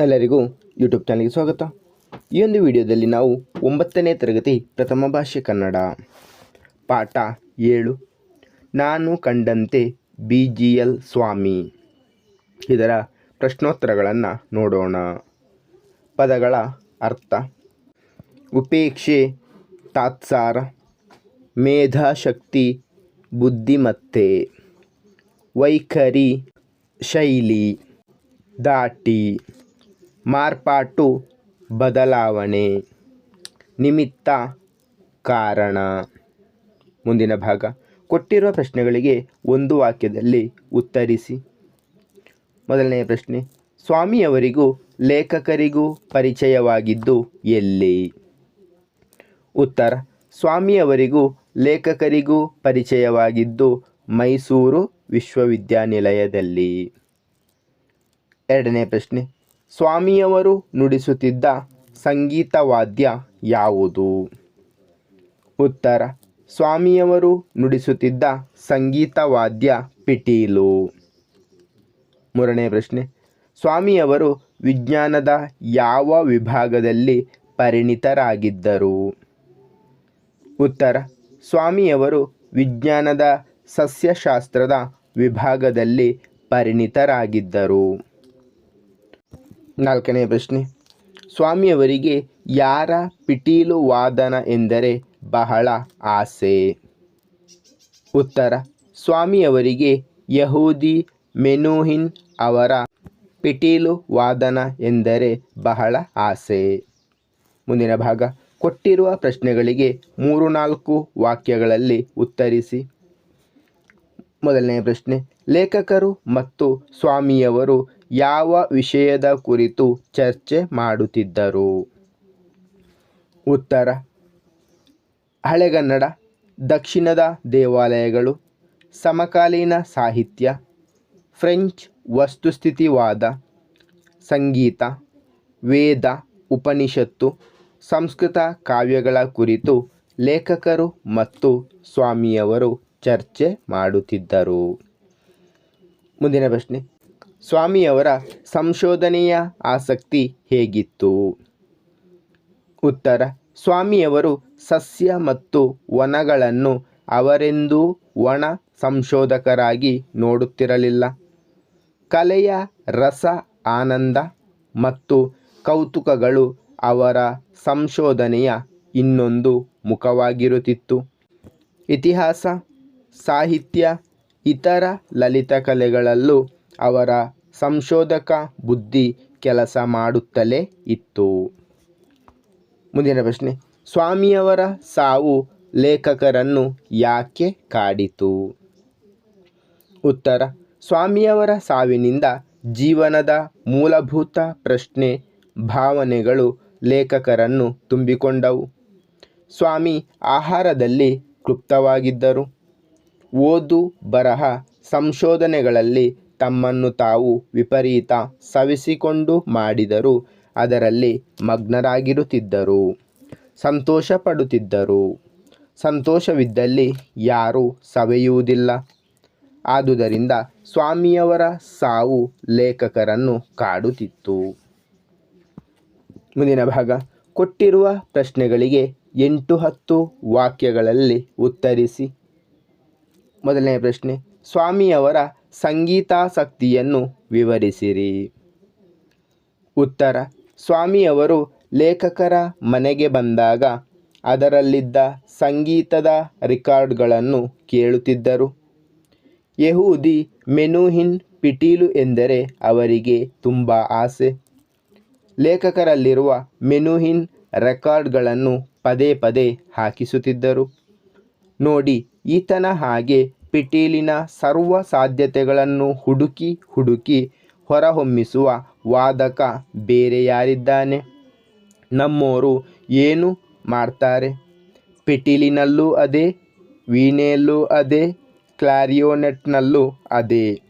ಎಲ್ಲರಿಗೂ ಯೂಟ್ಯೂಬ್ ಚಾನಲ್ಗೆ ಸ್ವಾಗತ. ಈ ಒಂದು ವಿಡಿಯೋದಲ್ಲಿ ನಾವು ಒಂಬತ್ತನೇ ತರಗತಿ ಪ್ರಥಮ ಭಾಷೆ ಕನ್ನಡ. ಪಾಠ ಏಳು. ನಾನು ಕಂಡಂತೆ ಬಿ ಜಿ ಎಲ್ ಸ್ವಾಮಿ. ಇದರ ಪ್ರಶ್ನೋತ್ತರಗಳನ್ನು ನೋಡೋಣ. ಪದಗಳ ಅರ್ಥ. ಉಪೇಕ್ಷೆ, ತಾತ್ಸಾರ, ಮೇಧಾಶಕ್ತಿ, ಬುದ್ಧಿಮತ್ತೆ, ವೈಖರಿ, ಶೈಲಿ, ದಾಟಿ. ಮಾರ್ಪಾಟು ಬದಲಾವಣೆ. ನಿಮಿತ್ತ ಕಾರಣ. ಮುಂದಿನ ಭಾಗ. ಕೊಟ್ಟಿರುವ ಪ್ರಶ್ನೆಗಳಿಗೆ ಒಂದು ವಾಕ್ಯದಲ್ಲಿ ಉತ್ತರಿಸಿ. ಮೊದಲನೆಯ ಪ್ರಶ್ನೆ. ಸ್ವಾಮಿಯವರಿಗೂ ಲೇಖಕರಿಗೂ ಪರಿಚಯವಾಗಿದ್ದು ಎಲ್ಲಿ? ಉತ್ತರ. ಸ್ವಾಮಿಯವರಿಗೂ ಲೇಖಕರಿಗೂ ಪರಿಚಯವಾಗಿದ್ದು ಮೈಸೂರು ವಿಶ್ವವಿದ್ಯಾನಿಲಯದಲ್ಲಿ. ಎರಡನೇ ಪ್ರಶ್ನೆ. ಸ್ವಾಮಿಯವರು ನುಡಿಸುತ್ತಿದ್ದ ಸಂಗೀತ ವಾದ್ಯ ಯಾವುದು? ಉತ್ತರ, ಸ್ವಾಮಿಯವರು ನುಡಿಸುತ್ತಿದ್ದ ಸಂಗೀತ ವಾದ್ಯ ಪಿಟೀಲು. ಮೂರನೇ ಪ್ರಶ್ನೆ, ಸ್ವಾಮಿಯವರು ವಿಜ್ಞಾನದ ಯಾವ ವಿಭಾಗದಲ್ಲಿ ಪರಿಣಿತರಾಗಿದ್ದರು? ಉತ್ತರ, ಸ್ವಾಮಿಯವರು ವಿಜ್ಞಾನದ ಸಸ್ಯಶಾಸ್ತ್ರದ ವಿಭಾಗದಲ್ಲಿ ಪರಿಣಿತರಾಗಿದ್ದರು. ನಾಲ್ಕನೇ ಪ್ರಶ್ನೆ. ಸ್ವಾಮಿಯವರಿಗೆ ಯಾರ ಪಿಟೀಲು ವಾದನ ಎಂದರೆ ಬಹಳ ಆಸೆ? ಉತ್ತರ, ಸ್ವಾಮಿಯವರಿಗೆ ಯಹೂದಿ ಮೆನೂಹಿನ್ ಅವರ ಪಿಟೀಲು ವಾದನ ಎಂದರೆ ಬಹಳ ಆಸೆ. ಮುಂದಿನ ಭಾಗ, ಕೊಟ್ಟಿರುವ ಪ್ರಶ್ನೆಗಳಿಗೆ ಮೂರು ನಾಲ್ಕು ವಾಕ್ಯಗಳಲ್ಲಿ ಉತ್ತರಿಸಿ. ಮೊದಲನೇ ಪ್ರಶ್ನೆ, ಲೇಖಕರು ಮತ್ತು ಸ್ವಾಮಿಯವರು ಯಾವ ವಿಷಯದ ಕುರಿತು ಚರ್ಚೆ ಮಾಡುತ್ತಿದ್ದರು? ಉತ್ತರ. ಹಳೆಗನ್ನಡ, ದಕ್ಷಿಣದ ದೇವಾಲಯಗಳು, ಸಮಕಾಲೀನ ಸಾಹಿತ್ಯ, ಫ್ರೆಂಚ್ ವಸ್ತುಸ್ಥಿತಿವಾದ, ಸಂಗೀತ, ವೇದ, ಉಪನಿಷತ್ತು, ಸಂಸ್ಕೃತ ಕಾವ್ಯಗಳ ಕುರಿತು ಲೇಖಕರು ಮತ್ತು ಸ್ವಾಮಿಯವರು ಚರ್ಚೆ ಮಾಡುತ್ತಿದ್ದರು. ಮುಂದಿನ ಪ್ರಶ್ನೆ. ಸ್ವಾಮಿಯವರ ಸಂಶೋಧನೆಯ ಆಸಕ್ತಿ ಹೇಗಿತ್ತು? ಉತ್ತರ, ಸ್ವಾಮಿಯವರು ಸಸ್ಯ ಮತ್ತು ವನಗಳನ್ನು ಅವರೆಂದೂ ಒಣ ಸಂಶೋಧಕರಾಗಿ ನೋಡುತ್ತಿರಲಿಲ್ಲ. ಕಲೆಯ ರಸ ಆನಂದ ಮತ್ತು ಕೌತುಕಗಳು ಅವರ ಸಂಶೋಧನೆಯ ಇನ್ನೊಂದು ಮುಖವಾಗಿರುತ್ತಿತ್ತು. ಇತಿಹಾಸ, ಸಾಹಿತ್ಯ, ಇತರ ಲಲಿತ ಕಲೆಗಳಲ್ಲೂ ಅವರ ಸಂಶೋಧಕ ಬುದ್ಧಿ ಕೆಲಸ ಮಾಡುತ್ತಲೇ ಇತ್ತು. ಮುಂದಿನ ಪ್ರಶ್ನೆ. ಸ್ವಾಮಿಯವರ ಸಾವು ಲೇಖಕರನ್ನು ಯಾಕೆ ಕಾಡಿತು? ಉತ್ತರ. ಸ್ವಾಮಿಯವರ ಸಾವಿನಿಂದ ಜೀವನದ ಮೂಲಭೂತ ಪ್ರಶ್ನೆ ಭಾವನೆಗಳು ಲೇಖಕರನ್ನು ತುಂಬಿಕೊಂಡವು. ಸ್ವಾಮಿ ಆಹಾರದಲ್ಲಿ ಕ್ಲುಪ್ತವಾಗಿದ್ದರು. ಓದು ಬರಹ ಸಂಶೋಧನೆಗಳಲ್ಲಿ ತಮ್ಮನ್ನು ತಾವು ವಿಪರೀತ ಸವಿಸಿಕೊಂಡು ಮಾಡಿದರು. ಅದರಲ್ಲಿ ಮಗ್ನರಾಗಿರುತ್ತಿದ್ದರು. ಸಂತೋಷ ಪಡುತ್ತಿದ್ದರು ಸಂತೋಷವಿದ್ದಲ್ಲಿ ಯಾರೂ ಸವೆಯುವುದಿಲ್ಲ. ಆದುದರಿಂದ ಸ್ವಾಮಿಯವರ ಸಾವು ಲೇಖಕರನ್ನು ಕಾಡುತ್ತಿತ್ತು. ಮುಂದಿನ ಭಾಗ. ಕೊಟ್ಟಿರುವ ಪ್ರಶ್ನೆಗಳಿಗೆ ಎಂಟು ಹತ್ತು ವಾಕ್ಯಗಳಲ್ಲಿ ಉತ್ತರಿಸಿ. ಮೊದಲನೇ ಪ್ರಶ್ನೆ. ಸ್ವಾಮಿಯವರ ಸಂಗೀತಾಸಕ್ತಿಯನ್ನು ವಿವರಿಸಿರಿ. ಉತ್ತರ. ಸ್ವಾಮಿಯವರು ಲೇಖಕರ ಮನೆಗೆ ಬಂದಾಗ ಅದರಲ್ಲಿದ್ದ ಸಂಗೀತದ ರೆಕಾರ್ಡ್ಗಳನ್ನು ಕೇಳುತ್ತಿದ್ದರು. ಯಹೂದಿ ಮೆನುಹಿನ್ ಪಿಟೀಲು ಎಂದರೆ ಅವರಿಗೆ ತುಂಬ ಆಸೆ. ಲೇಖಕರಲ್ಲಿರುವ ಮೆನುಹಿನ್ ರೆಕಾರ್ಡ್ಗಳನ್ನು ಪದೇ ಪದೇ ಹಾಕಿಸುತ್ತಿದ್ದರು. ನೋಡಿ, ಈತನ ಹಾಗೆ ಪಿಟೀಲಿನ ಸರ್ವ ಸಾಧ್ಯತೆಗಳನ್ನು ಹುಡುಕಿ ಹುಡುಕಿ ಹೊರಹೊಮ್ಮಿಸುವ ವಾದಕ ಬೇರೆ ಯಾರಿದ್ದಾನೆ? ನಮ್ಮೋರು ಏನು ಮಾಡ್ತಾರೆ? ಪಿಟೀಲಿನಲ್ಲೂ ಅದೇ, ವೀಣೆಯಲ್ಲೂ ಅದೇ, ಕ್ಲಾರಿಯೋನೆಟ್ನಲ್ಲೂ ಅದೇ,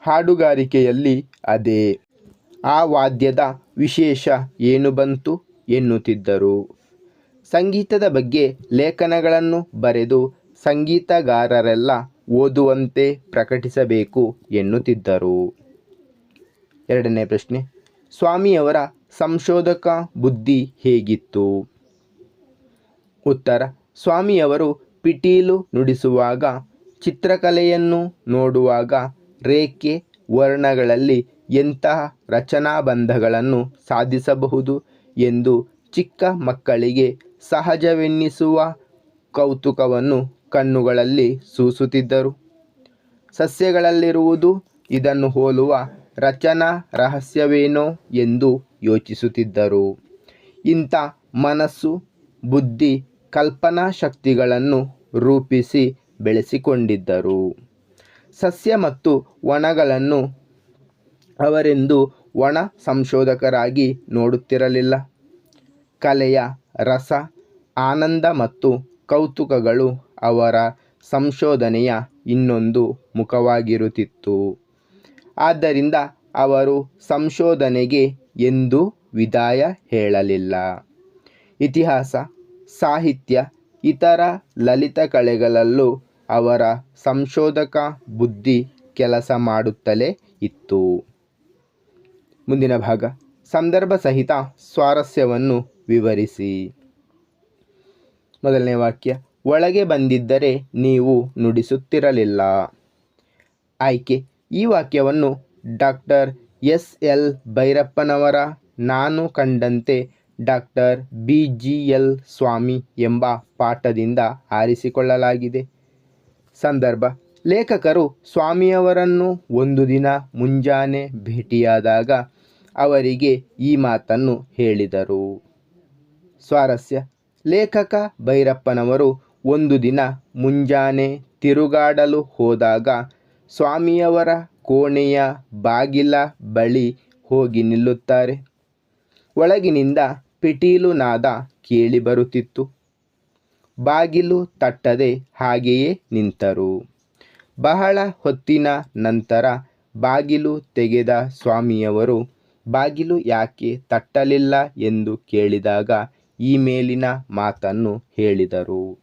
ಹಾಡುಗಾರಿಕೆಯಲ್ಲಿ ಅದೇ. ಆ ವಾದ್ಯದ ವಿಶೇಷ ಏನು ಬಂತು ಎನ್ನುತ್ತಿದ್ದರು. ಸಂಗೀತದ ಬಗ್ಗೆ ಲೇಖನಗಳನ್ನು ಬರೆದು ಸಂಗೀತಗಾರರೆಲ್ಲ ಓದುವಂತೆ ಪ್ರಕಟಿಸಬೇಕು ಎನ್ನುತ್ತಿದ್ದರು. ಎರಡನೇ ಪ್ರಶ್ನೆ, ಸ್ವಾಮಿಯವರ ಸಂಶೋಧಕ ಬುದ್ಧಿ ಹೇಗಿತ್ತು? ಉತ್ತರ, ಸ್ವಾಮಿಯವರು ಪಿಟೀಲು ನುಡಿಸುವಾಗ, ಚಿತ್ರಕಲೆಯನ್ನು ನೋಡುವಾಗ ರೇಖೆ ವರ್ಣಗಳಲ್ಲಿ ಎಂತಹ ರಚನಾಬಂಧಗಳನ್ನು ಸಾಧಿಸಬಹುದು ಎಂದು ಚಿಕ್ಕ ಮಕ್ಕಳಿಗೆ ಸಹಜವೆನ್ನಿಸುವ ಕೌತುಕವನ್ನು ಕಣ್ಣುಗಳಲ್ಲಿ ಸೂಸುತ್ತಿದ್ದರು. ಸಸ್ಯಗಳಲ್ಲಿರುವುದು ಇದನ್ನು ಹೋಲುವ ರಚನಾ ರಹಸ್ಯವೇನೋ ಎಂದು ಯೋಚಿಸುತ್ತಿದ್ದರು. ಇಂಥ ಮನಸ್ಸು, ಬುದ್ಧಿ, ಕಲ್ಪನಾ ಶಕ್ತಿಗಳನ್ನು ರೂಪಿಸಿ ಬೆಳೆಸಿಕೊಂಡಿದ್ದರು. ಸಸ್ಯ ಮತ್ತು ವನಗಳನ್ನು ಅವರೆಂದು ಒಣ ಸಂಶೋಧಕರಾಗಿ ನೋಡುತ್ತಿರಲಿಲ್ಲ. ಕಲೆಯ ರಸ, ಆನಂದ ಮತ್ತು ಕೌತುಕಗಳು ಅವರ ಸಂಶೋಧನೆಯ ಇನ್ನೊಂದು ಮುಖವಾಗಿರುತ್ತಿತ್ತು. ಆದ್ದರಿಂದ ಅವರು ಸಂಶೋಧನೆಗೆ ಎಂದೂ ವಿದಾಯ ಹೇಳಲಿಲ್ಲ. ಇತಿಹಾಸ, ಸಾಹಿತ್ಯ, ಇತರ ಲಲಿತ ಕಲೆಗಳಲ್ಲೂ ಅವರ ಸಂಶೋಧಕ ಬುದ್ಧಿ ಕೆಲಸ ಮಾಡುತ್ತಲೇ ಇತ್ತು. ಮುಂದಿನ ಭಾಗ, ಸಂದರ್ಭ ಸಹಿತ ಸ್ವಾರಸ್ಯವನ್ನು ವಿವರಿಸಿ. ಮೊದಲನೇ ವಾಕ್ಯ ಒಳಗೆ ಬಂದಿದ್ದರೆ ನೀವು ನುಡಿಸುತ್ತಿರಲಿಲ್ಲ. ಆಯ್ಕೆ. ಈ ವಾಕ್ಯವನ್ನು ಡಾಕ್ಟರ್ ಎಸ್ ಎಲ್ ಭೈರಪ್ಪನವರ ನಾನು ಕಂಡಂತೆ doctor B G L Swamy ಎಂಬ ಪಾಠದಿಂದ ಆರಿಸಿಕೊಳ್ಳಲಾಗಿದೆ. ಸಂದರ್ಭ. ಲೇಖಕರು ಸ್ವಾಮಿಯವರನ್ನು ಒಂದು ದಿನ ಮುಂಜಾನೆ ಭೇಟಿಯಾದಾಗ ಅವರಿಗೆ ಈ ಮಾತನ್ನು ಹೇಳಿದರು. ಸ್ವಾರಸ್ಯ. ಲೇಖಕ ಭೈರಪ್ಪನವರು ಒಂದು ದಿನ ಮುಂಜಾನೆ ತಿರುಗಾಡಲು ಹೋದಾಗ ಸ್ವಾಮಿಯವರ ಕೋಣೆಯ ಬಾಗಿಲ ಬಳಿ ಹೋಗಿ ನಿಲ್ಲುತ್ತಾರೆ. ಒಳಗಿನಿಂದ ಪಿಟೀಲು ನಾದ ಕೇಳಿಬರುತ್ತಿತ್ತು ಬಾಗಿಲು ತಟ್ಟದೆ ಹಾಗೆಯೇ ನಿಂತರು. ಬಹಳ ಹೊತ್ತಿನ ನಂತರ ಬಾಗಿಲು ತೆಗೆದ ಸ್ವಾಮಿಯವರು, ಬಾಗಿಲು ಯಾಕೆ ತಟ್ಟಲಿಲ್ಲ? ಎಂದು ಕೇಳಿದಾಗ ಈ ಮೇಲಿನ ಮಾತನ್ನು ಹೇಳಿದರು.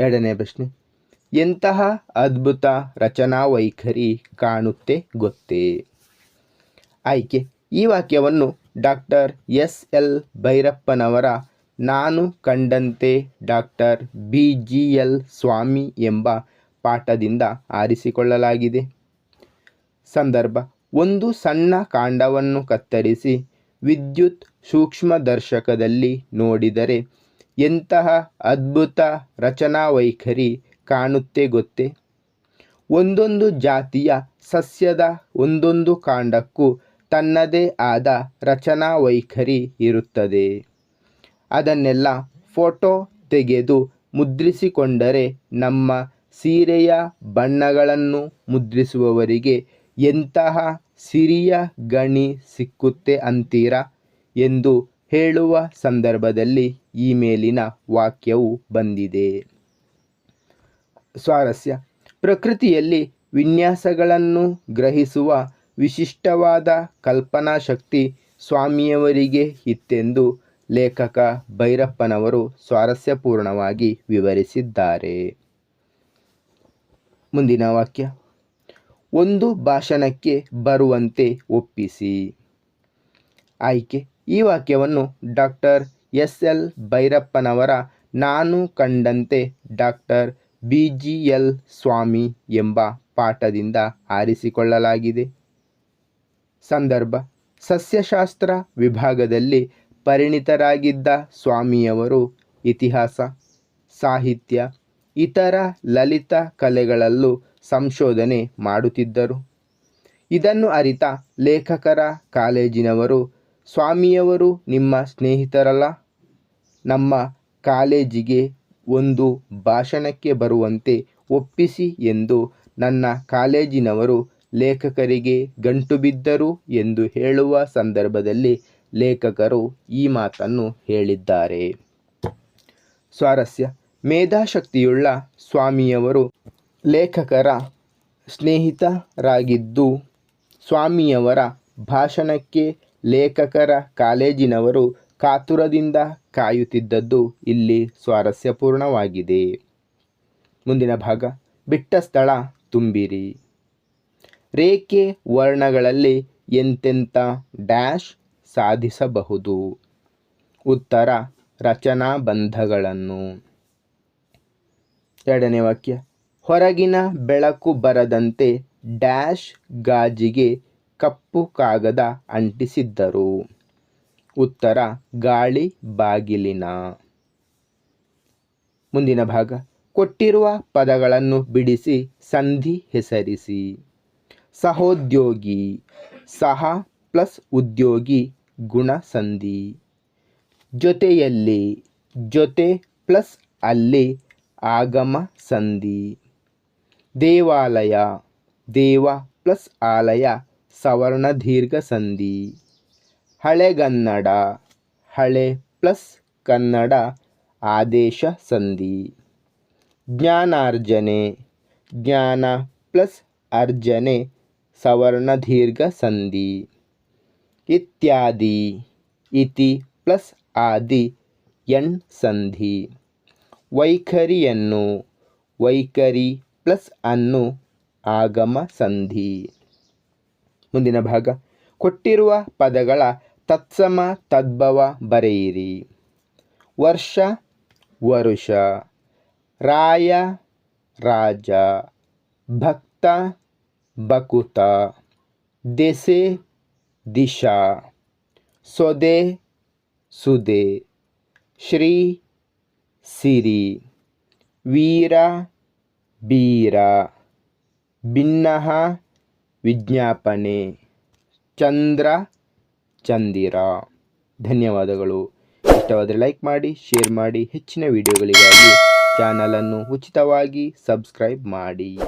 ಎರಡನೇ ಪ್ರಶ್ನೆ. ಎಂತಹ ಅದ್ಭುತ ರಚನಾ ವೈಖರಿ ಕಾಣುತ್ತೆ ಗೊತ್ತೇ? ಆಯ್ಕೆ. ಈ ವಾಕ್ಯವನ್ನು ಡಾಕ್ಟರ್ ಎಸ್. ಎಲ್. ಭೈರಪ್ಪನವರ ನಾನು ಕಂಡಂತೆ doctor B. G. L. Swamy ಎಂಬ ಪಾಠದಿಂದ ಆರಿಸಿಕೊಳ್ಳಲಾಗಿದೆ. ಸಂದರ್ಭ. ಒಂದು ಸಣ್ಣ ಕಾಂಡವನ್ನು ಕತ್ತರಿಸಿ ವಿದ್ಯುತ್ ಸೂಕ್ಷ್ಮದರ್ಶಕದಲ್ಲಿ ನೋಡಿದರೆ ಎಂತಹ ಅದ್ಭುತ ರಚನಾ ವೈಖರಿ ಕಾಣುತ್ತೆ ಗೊತ್ತೇ? ಒಂದೊಂದು ಜಾತಿಯ ಸಸ್ಯದ ಒಂದೊಂದು ಕಾಂಡಕ್ಕೂ ತನ್ನದೇ ಆದ ರಚನಾ ವೈಖರಿ ಇರುತ್ತದೆ. ಅದನ್ನೆಲ್ಲ ಫೋಟೋ ತೆಗೆದು ಮುದ್ರಿಸಿಕೊಂಡರೆ ನಮ್ಮ ಸೀರೆಯ ಬಣ್ಣಗಳನ್ನು ಮುದ್ರಿಸುವವರಿಗೆ ಎಂತಹ ಸಿರಿಯ ಗಣಿ ಸಿಕ್ಕುತ್ತೆ ಅಂತೀರಾ? ಎಂದು ಹೇಳುವ ಸಂದರ್ಭದಲ್ಲಿ ಈ ಮೇಲಿನ ವಾಕ್ಯವು ಬಂದಿದೆ. ಸ್ವಾರಸ್ಯ. ಪ್ರಕೃತಿಯಲ್ಲಿ ವಿನ್ಯಾಸಗಳನ್ನು ಗ್ರಹಿಸುವ ವಿಶಿಷ್ಟವಾದ ಕಲ್ಪನಾ ಶಕ್ತಿ ಸ್ವಾಮಿಯವರಿಗೆ ಇತ್ತೆಂದು ಲೇಖಕ ಭೈರಪ್ಪನವರು ಸ್ವಾರಸ್ಯಪೂರ್ಣವಾಗಿ ವಿವರಿಸಿದ್ದಾರೆ. ಮುಂದಿನ ವಾಕ್ಯ. ಒಂದು ಭಾಷಣಕ್ಕೆ ಬರುವಂತೆ ಒಪ್ಪಿಸಿ. ಆಯ್ಕೆ. ಈ ವಾಕ್ಯವನ್ನು ಡಾಕ್ಟರ್ ಎಸ್ ಎಲ್ ಭೈರಪ್ಪನವರ ನಾನು ಕಂಡಂತೆ doctor B G L Swamy ಎಂಬ ಪಾಠದಿಂದ ಆರಿಸಿಕೊಳ್ಳಲಾಗಿದೆ. ಸಂದರ್ಭ, ಸಸ್ಯಶಾಸ್ತ್ರ ವಿಭಾಗದಲ್ಲಿ ಪರಿಣಿತರಾಗಿದ್ದ ಸ್ವಾಮಿಯವರು ಇತಿಹಾಸ, ಸಾಹಿತ್ಯ, ಇತರ ಲಲಿತ ಕಲೆಗಳಲ್ಲೂ ಸಂಶೋಧನೆ ಮಾಡುತ್ತಿದ್ದರು. ಇದನ್ನು ಅರಿತ ಲೇಖಕರ ಕಾಲೇಜಿನವರು ಸ್ವಾಮಿಯವರು ನಿಮ್ಮ ಸ್ನೇಹಿತರಲ್ಲ? ನಮ್ಮ ಕಾಲೇಜಿಗೆ ಒಂದು ಭಾಷಣಕ್ಕೆ ಬರುವಂತೆ ಒಪ್ಪಿಸಿ ಎಂದು ನನ್ನ ಕಾಲೇಜಿನವರು ಲೇಖಕರಿಗೆ ಗಂಟು ಬಿದ್ದರು ಎಂದು ಹೇಳುವ ಸಂದರ್ಭದಲ್ಲಿ ಲೇಖಕರು ಈ ಮಾತನ್ನು ಹೇಳಿದ್ದಾರೆ. ಸ್ವಾರಸ್ಯ. ಮೇಧಾಶಕ್ತಿಯುಳ್ಳ ಸ್ವಾಮಿಯವರು ಲೇಖಕರ ಸ್ನೇಹಿತರಾಗಿದ್ದು, ಸ್ವಾಮಿಯವರ ಭಾಷಣಕ್ಕೆ ಲೇಖಕರ ಕಾಲೇಜಿನವರು ಕಾತುರದಿಂದ ಕಾಯುತ್ತಿದ್ದದ್ದು ಇಲ್ಲಿ ಸ್ವಾರಸ್ಯಪೂರ್ಣವಾಗಿದೆ. ಮುಂದಿನ ಭಾಗ, ಬಿಟ್ಟ ಸ್ಥಳ ತುಂಬಿರಿ. ರೇಖೆ ವರ್ಣಗಳಲ್ಲಿ ಎಂತೆಂಥ ಡ್ಯಾಶ್ ಸಾಧಿಸಬಹುದು? ಉತ್ತರ, ರಚನಾ ಬಂಧಗಳನ್ನು. ಎರಡನೇ ವಾಕ್ಯ, ಹೊರಗಿನ ಬೆಳಕು ಬರದಂತೆ ಡ್ಯಾಶ್ ಗಾಜಿಗೆ ಕಪ್ಪು ಕಾಗದ ಅಂಟಿಸಿದ್ದರು. ಉತ್ತರ, ಗಾಳಿ ಬಾಗಿಲಿನ. ಮುಂದಿನ ಭಾಗ, ಕೊಟ್ಟಿರುವ ಪದಗಳನ್ನು ಬಿಡಿಸಿ, ಸಂಧಿ ಹೆಸರಿಸಿ. ಸಹೋದ್ಯೋಗಿ, ಸಹ ಪ್ಲಸ್ ಉದ್ಯೋಗಿ ಗುಣ ಸಂಧಿ ಜೊತೆಯಲ್ಲಿ, ಜೊತೆ ಪ್ಲಸ್ ಅಲ್ಲಿ ಆಗಮ ಸಂಧಿ. ದೇವಾಲಯ, ದೇವ ಪ್ಲಸ್ ಆಲಯ ಸವರ್ಣ ದೀರ್ಘ ಸಂಧಿ. ಹಳೆಗನ್ನಡ ಹಳೆ ಪ್ಲಸ್ ಕನ್ನಡ ಆದೇಶ ಸಂಧಿ. ಜ್ಞಾನಾರ್ಜನೆ, ಜ್ಞಾನ ಪ್ಲಸ್ ಅರ್ಜನೆ, ಸವರ್ಣ ದೀರ್ಘ ಸಂಧಿ. ಇತ್ಯಾದಿ, ಇತಿ ಪ್ಲಸ್ ಆದಿ, ಎಣ್ ಸಂಧಿ. ವೈಖರಿಯನ್ನು, ವೈಖರಿ ಪ್ಲಸ್ ಅನ್ನು ಆಗಮ ಸಂಧಿ. ಮುಂದಿನ ಭಾಗ. ಕೊಟ್ಟಿರುವ ಪದಗಳ ತತ್ಸಮ ತದ್ಭವ ಬರೆಯಿರಿ. ವರ್ಷ, ವರುಷ. ರಾಯ, ರಾಜ. ಭಕ್ತ ಬಕುತ ದೆಸೆ, ದಿಶಾ. ಸೊದೆ, ಸುದೆ. ಶ್ರೀ, ಸಿರಿ. ವೀರ, ಬೀರ. ಭಿನ್ನಃ ವಿಜ್ಞಾಪನೆ. ಚಂದ್ರ, ಚಂದಿರ. ಧನ್ಯವಾದಗಳು. ಇಷ್ಟವಾದರೆ ಲೈಕ್ ಮಾಡಿ, ಶೇರ್ ಮಾಡಿ. ಹೆಚ್ಚಿನ ವಿಡಿಯೋಗಳಿಗಾಗಿ ಚಾನಲನ್ನು ಉಚಿತವಾಗಿ ಸಬ್ಸ್ಕ್ರೈಬ್ ಮಾಡಿ.